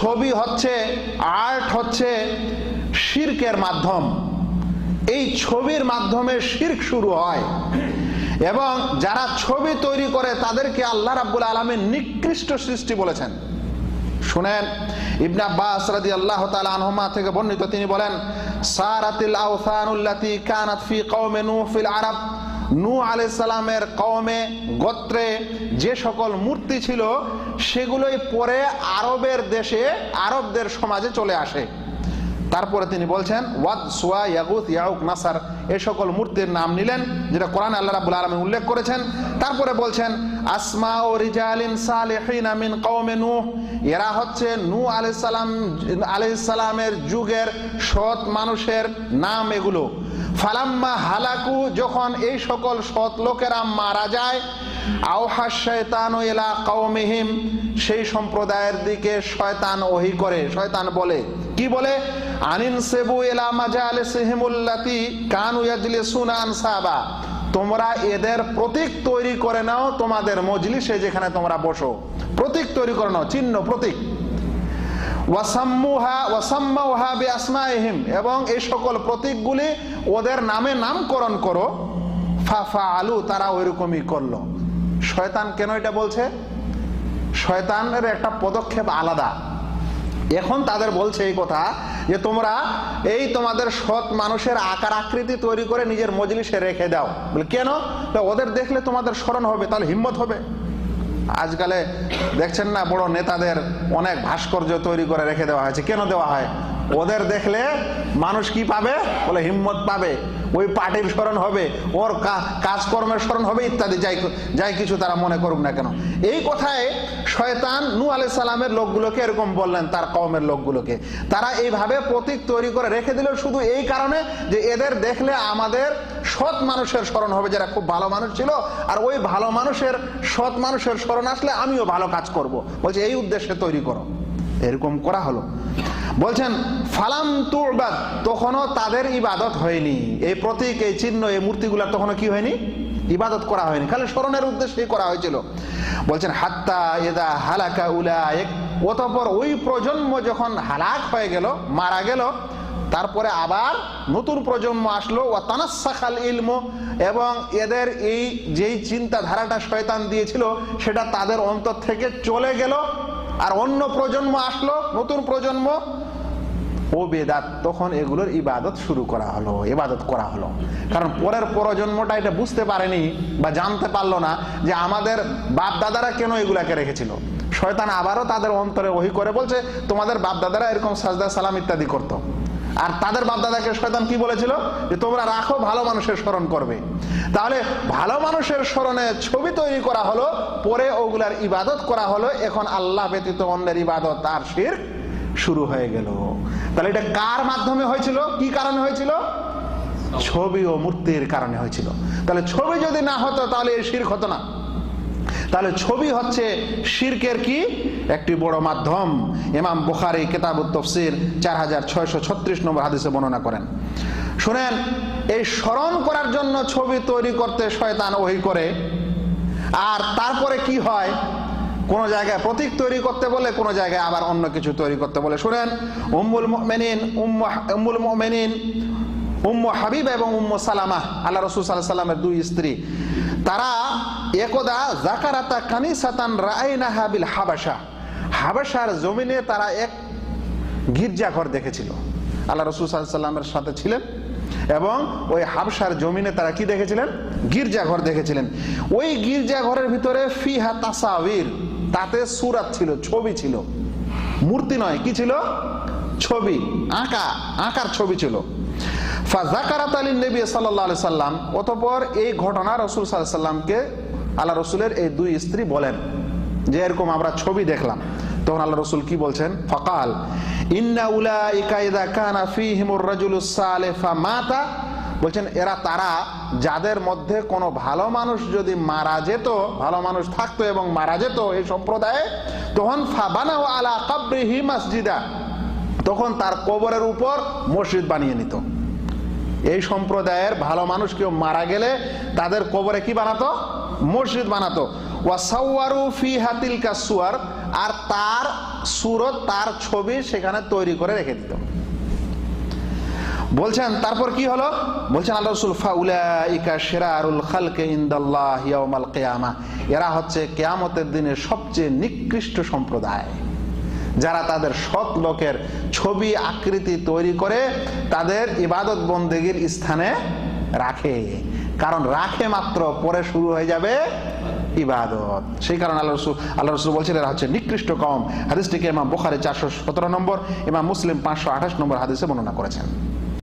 ছবি হচ্ছে, আর্ট হচ্ছে শির্কের মাধ্যম। এই ছবির মাধ্যমে শির্ক শুরু হয়। এবং যারা ছবি তৈরি করে, তাদেরকে আল্লাহ রাব্বুল আলমের নিকৃষ্ট সৃষ্টি বলেছেন। শুনেন, ইবনে আব্বাস রাদিয়াল্লাহু তাআলা আনহুমা থেকে বর্ণিত তিনি বলেন, সারাতিল আওসানুল্লাতি কানাত ফি কওমে নূহ ফিল আরব। আলাইহিস সালামের কওমে গোত্রে যে সকল মূর্তি ছিল, সেগুলোই পরে আরবের দেশে আরবদের সমাজে চলে আসে। তারপরে তিনি বলছেন, ওয়াদ সোয়া ইয়াগুত ইয়াউক নাসার। এই সকল মূর্তির নাম নিলেন, যেটা কোরআন আল্লাহ রাব্বুল আলামিন উল্লেখ করেছেন। তারপরে বলছেন আসমা ও রিজালিন সালিহিন মিন কওমে নূহ। এরা হচ্ছে নূহ আলাইহিস সালাম যুগের সৎ মানুষের নাম এগুলো। ফালাম্মা হালাকু, যখন এই সকল সৎ লোকেরা মারা যায়, আওহা শয়তান এলা কওমিহিম, সেই সম্প্রদায়ের দিকে শয়তান ওহি করে। শয়তান বলে, কি বলে? আনিন সেবু এলা মাজালিসিহিমুল্লাতি কানু ইয়াজলিসুনা সাবা তোমরা এদের প্রতীক তৈরি করে নাও, তোমাদের মজলিসে যেখানে তোমরা বসো। প্রতীক তৈরি করে নাও, চিহ্ন, প্রতীক। এবং এই সকল প্রতীকগুলি ওদের নামে নামকরণ করো। ফাফা আলু তারা ওইরকমই করল। শয়তান কেন এটা বলছে? শয়তানের একটা পদক্ষেপ আলাদা। এখন তাদের বলছে এই কথা যে, তোমরা এই তোমাদের সৎ মানুষের আকার আকৃতি তৈরি করে নিজের মজলিসে রেখে দাও। কেন? ওদের দেখলে তোমাদের স্মরণ হবে, তাহলে হিম্মত হবে। আজকালে দেখছেন না বড় নেতাদের অনেক ভাস্কর্য তৈরি করে রেখে দেওয়া হয়েছে। কেন দেওয়া হয়? ওদের দেখলে মানুষ কি পাবে? বলে হিম্মত পাবে। ওই পার্টির স্মরণ হবে, ওর কাজকর্মের স্মরণ হবে ইত্যাদি, যাই যাই কিছু তারা মনে করুক না কেন। এই কথায় শয়তান নু আলি সালামের লোকগুলোকে এরকম বললেন, তার কওমের লোকগুলোকে। তারা এইভাবে প্রতীক তৈরি করে রেখে দিল শুধু এই কারণে যে এদের দেখলে আমাদের সৎ মানুষের স্মরণ হবে, যারা খুব ভালো মানুষ ছিল, আর ওই ভালো মানুষের সৎ মানুষের স্মরণ আসলে আমিও ভালো কাজ করব। বলছে, এই উদ্দেশ্যে তৈরি করো। এরকম করা হলো। বলছেন, ফালাম তুরবাদ তখনও তাদের ইবাদত হয়নি। এই প্রতীক, এই চিহ্ন, এই মূর্তিগুলা তখনও কি হয়নি? ইবাদত করা হয়নি। খালি স্মরণের উদ্দেশ্যেই করা হয়েছিল। বলছেন, হাত্তা এদা হালাকা উলায়েক অতঃপর ওই প্রজন্ম যখন হালাক হয়ে গেল, মারা গেল তারপরে আবার নতুন প্রজন্ম আসলো ও তানাসাখাল ইলম, এবং এদের এই যেই চিন্তাধারাটা শয়তান দিয়েছিল, সেটা তাদের অন্তর থেকে চলে গেল, আর অন্য প্রজন্ম আসলো, নতুন প্রজন্ম, ও বেদাত, তখন এগুলোর ইবাদত শুরু করা হলো, ইবাদত করা হলো। কারণ পরের প্রজন্মটা এটা বুঝতে পারেনি, বা জানতে পারল না, যে আমাদের বাপ দাদারা কেন এগুলাকে রেখেছিল। শয়তান আবারও তাদের অন্তরে ওহি করে বলছে, তোমাদের বাপ দাদারা এরকম সাজদা সালাম ইত্যাদি করতো। আর তাদের বাপদাদাকে শয়তান কি বলেছিল? যে তোমরা রাখো, ভালো মানুষের স্মরণ করবে। তাহলে ভালো মানুষের স্মরণে ছবি তৈরি করা হলো, পরে ওগুলার ইবাদত করা হলো, এখন আল্লাহ ব্যতীত অন্যের ইবাদত আর শির শুরু হয়ে গেল। তাহলে এটা কার মাধ্যমে হয়েছিল? কি কারণে হয়েছিল? ছবি ও মূর্তির কারণে হয়েছিল। তাহলে ছবি যদি না হতো, তাহলে এই শির হতো না। তাহলে ছবি হচ্ছে শিরকের কি? একটি বড় মাধ্যম। ইমাম বুখারি কেতাব তফসির চার হাজার ছয়শো ছত্রিশ নম্বর হাদিসে বর্ণনা করেন। শুনেন, এই স্মরণ করার জন্য ছবি তৈরি করতে শয়তান ওহি করে। আর তারপরে কি হয়? কোন জায়গায় প্রতীক তৈরি করতে বলে, কোন জায়গায় আবার অন্য কিছু তৈরি করতে বলে। শুনেন, উম্মুল মেনিন উম্মুল মেনিন উম্ম হাবিব এবং উম্ম সালামা। আল্লাহ রসুল সাল্লাহ সাল্লামের দুই স্ত্রী। তারা একদা জাকারাতা কানিসাতান রায়নাহা বিল হাবাসা হাবাসার জমিনে তারা এক গির্জাঘর দেখেছিল। আল্লাহ রসুল সাল্লামের সাথে ছিলেন এবং ওই হাবসার জমিনে তারা কি দেখেছিলেন? গির্জাঘর দেখেছিলেন। ওই গির্জাঘরের ভিতরে ফিহা তাসাবির তাতে সুরাত ছিল, ছবি ছিল। মূর্তি নয়, কি ছিল? ছবি, আঁকা, আঁকার ছবি ছিল। ফাজাকারাত আলী নবী সাল্লাম অতপর এই ঘটনা রসুল সাল্লামকে আল্লাহ রসুলের এই দুই স্ত্রী বলেন যে এরকম আমরা ছবি দেখলাম। তখন আল্লাহ রসুল কি বলছেন? ফকাল মাতা। বলছেন, এরা তারা যাদের মধ্যে কোনো ভালো মানুষ যদি মারা যেত, ভালো মানুষ থাকতো এবং মারা যেত এই সম্প্রদায়ে, তখন ফাবানাও আলা কাবরিহি মসজিদা। তখন তার কবরের উপর মসজিদ বানিয়ে নিত। এই সম্প্রদায়ের ভালো মানুষ কেউ মারা গেলে তাদের কবরে কি বানাতো? মসজিদ বানাতো। ওয়াসাওয়ারু ফি হাতিল কাসুয়ার আর তার সুরত, তার ছবি সেখানে তৈরি করে রেখে দিত। বলছেন, তারপর কি হলো? বলছেন, আল্লাহ রসুল, ফাউলাইকা শিরারুল খালকে ইনদাল্লাহ ইয়াউমাল কিয়ামা। এরা হচ্ছে কেয়ামতের দিনে সবচেয়ে নিকৃষ্ট সম্প্রদায়। যারা তাদের সৎ লোকের ছবি, আকৃতি তৈরি করে তাদের ইবাদত বন্দেগীর স্থানে রাখে। কারণ রাখে মাত্র, পরে শুরু হয়ে যাবে ইবাদত। সেই কারণে আল্লাহ রসুল আল্লাহ রসুল বলছেন, এরা হচ্ছে নিকৃষ্ট কম। হাদিসটিকে ইমাম বোখারে চারশো সতেরো নম্বর, ইমাম মুসলিম পাঁচশো আঠাশ নম্বর হাদিসে বর্ণনা করেছেন।